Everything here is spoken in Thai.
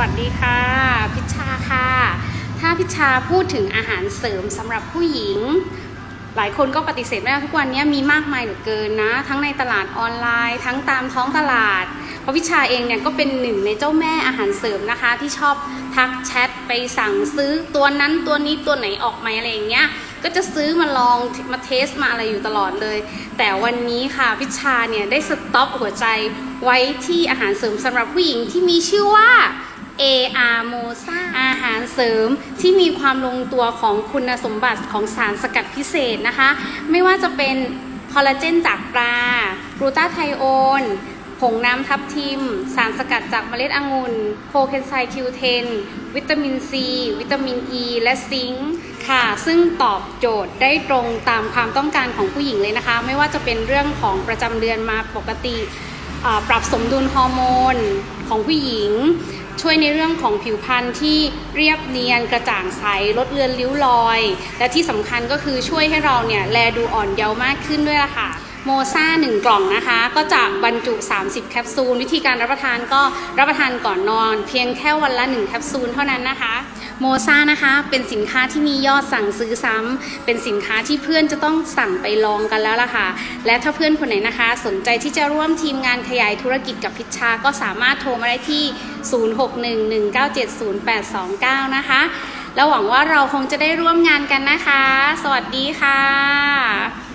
วัสดีค่ะ พิชชาค่ะ ถ้าพิชชาพูดถึงอาหารเสริมสำหรับผู้หญิง หลายคนก็ปฏิเสธไม่ได้ทุกวันนี้มีมากมายเหลือเกินนะ ทั้งในตลาดออนไลน์ ทั้งตามท้องตลาด เพราะพิชาเองเนี่ยก็เป็นหนึ่งในเจ้าแม่อาหารเสริมนะคะ ที่ชอบทักแชทไปสั่งซื้อตัวนั้นตัวนี้ตัวไหนออกไหมอะไรอย่างเงี้ยก็จะซื้อมาลองมาเทสมาอะไรอยู่ตลอดเลย แต่วันนี้ค่ะพิชาเนี่ยได้สต็อปหัวใจไว้ที่อาหารเสริมสำหรับผู้หญิงที่มีชื่อว่า AR m o s a อาหารเสริมที่มีความลงตัวของคุณสมบัติของสารสกัดพิเศษนะคะ ไม่ว่าจะเป็นคอลลาเจนจากปลากรูตาไทโอนผงน้ำทับทิม สารสกัดจากเมล็ดองุ่นโคเคนไซคิวเทนวิตามินซี วิตามินอ e, ีและซิงค์ค่ะ ซึ่งตอบโจทย์ได้ตรงตามความต้องการของผู้หญิงเลยนะคะ ไม่ว่าจะเป็นเรื่องของประจำเดือนมาปกติ ปรับสมดุลฮอร์โมนของผู้หญิง ช่วยในเรื่องของผิวพรรณที่เรียบเนียนกระจ่างใสลดเลือนริ้วรอย และที่สำคัญก็คือช่วยให้เราเนี่ยแลดูอ่อนเยาว์มากขึ้นด้วยล่ะค่ะ โมซ่า 1 กล่องนะคะ ก็จะบรรจุ 30 แคปซูล วิธีการรับประทานก็รับประทานก่อนนอน เพียงแค่วันละ 1 แคปซูลเท่านั้นนะคะ โมซ่านะคะเป็นสินค้าที่มียอดสั่งซื้อซ้ำเป็นสินค้าที่เพื่อนจะต้องสั่งไปลองกันแล้วล่ะค่ะ และถ้าเพื่อนคนไหนนะคะ สนใจที่จะร่วมทีมงานขยายธุรกิจกับพิชชา ก็สามารถโทรมาได้ที่ 0611970829 นะคะแล้วหวังว่าเราคงจะได้ร่วมงานกันนะคะ สวัสดีค่ะ